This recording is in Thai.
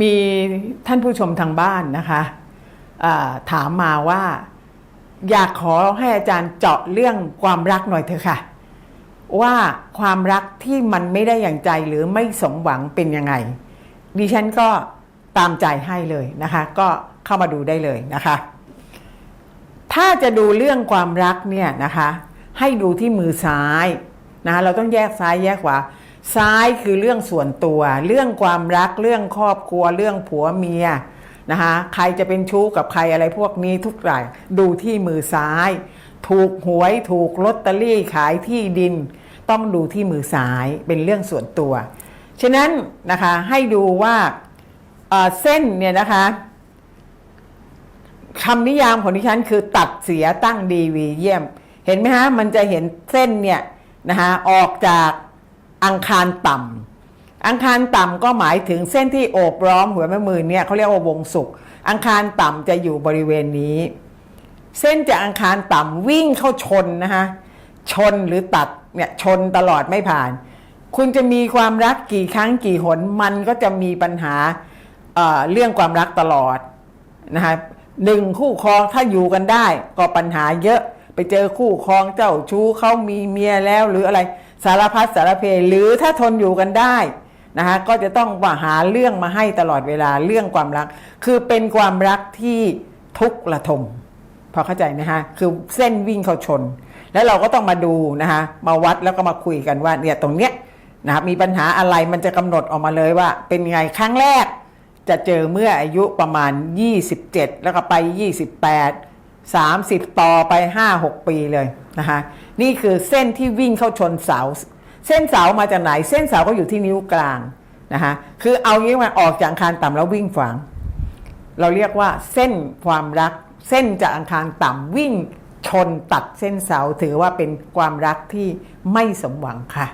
มีท่านผู้ชมทางบ้านนะคะถามมาว่า อยากขอให้อาจารย์เจาะเรื่องความรักหน่อยเถอะค่ะ ว่าความรักที่มันไม่ได้อย่างใจหรือไม่สมหวังเป็นยังไง ดิฉันก็ตามใจให้เลยนะคะ ก็เข้ามาดูได้เลยนะคะ ถ้าจะดูเรื่องความรักเนี่ยนะคะ ให้ดูที่มือซ้ายนะคะเราต้องแยกซ้ายแยกขวา ซ้ายคือเรื่องส่วนตัว เรื่องความรักเรื่องครอบครัวเรื่องผัวเมียนะคะใครจะเป็นชู้กับใครอะไรพวกนี้ทุกอย่างดูที่มือซ้าย ถูกหวยถูกลอตเตอรี่ขายที่ดิน ต้องดูที่มือซ้ายเป็นเรื่องส่วนตัว ฉะนั้นนะคะให้ดูว่าเอ่อเส้นเนี่ยนะคะคำนิยามของดิฉันคือตัดเสียตั้งดีวีเยี่ยม เห็นไหมฮะมันจะเห็นเส้นเนี่ยนะคะออกจาก อังคารต่ำอังคารต่ำก็หมายถึงเส้นที่โอบล้อมหัวแม่มือเนี่ยเขาเรียกว่าวงศุกร์อังคารต่ำจะอยู่บริเวณนี้ เส้นจากอังคารต่ำวิ่งเข้าชนนะคะชนหรือตัดเนี่ยชนตลอดไม่ผ่าน คุณจะมีความรักกี่ครั้งกี่หน มันก็จะมีปัญหาเเรื่องความรักตลอดนะคะหนึ่งคู่ครองถ้าอยู่กันได้ก็ปัญหาเยอะไปเจอคู่ครองเจ้าชู้เขามีเมียแล้วหรืออะไร สารพัดสารเพหรือถ้าทนอยู่กันได้นะคะก็จะต้องว่าหาเรื่องมาให้ตลอดเวลาเรื่องความรัก คือเป็นความรักที่ทุกข์ระทมพอเข้าใจนะฮะคือเส้นวิ่งเขาชน แล้วเราก็ต้องมาดูนะฮะมาวัดแล้วก็มาคุยกันว่าเนี่ยตรงเนี้ยนะครับมีปัญหาอะไรมันจะกำหนดออกมาเลยว่า เป็นไงครั้งแรก จะเจอเมื่ออายุประมาณ 27 แล้วก็ไป 28 30 ต่อไป 5-6 ปีเลย นะคะนี่คือเส้นที่วิ่งเข้าชนเสา เส้นเสามาจากไหน เส้นเสาก็อยู่ที่นิ้วกลางนะคะคือเอางี้มาออกจากอังคารต่ำแล้ววิ่งฝัง เราเรียกว่าเส้นความรัก เส้นจากอังคารต่ำวิ่งชนตัดเส้นเสาถือว่าเป็นความรักที่ไม่สมหวังค่ะ